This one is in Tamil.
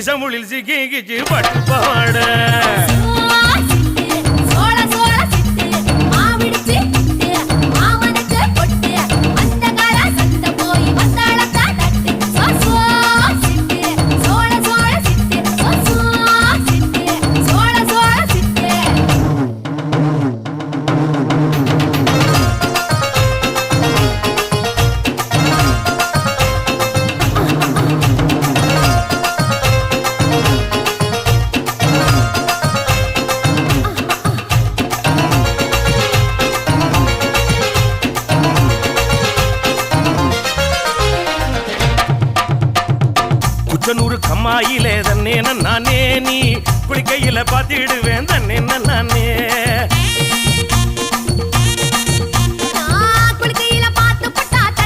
மீசமுளில் சிக்கிச்சு பட்டு பாட நூறு கம்மாயிலே தன்னே நானே நீ. குளிக்கையில பாத்திடுவேன் தன்னே நானே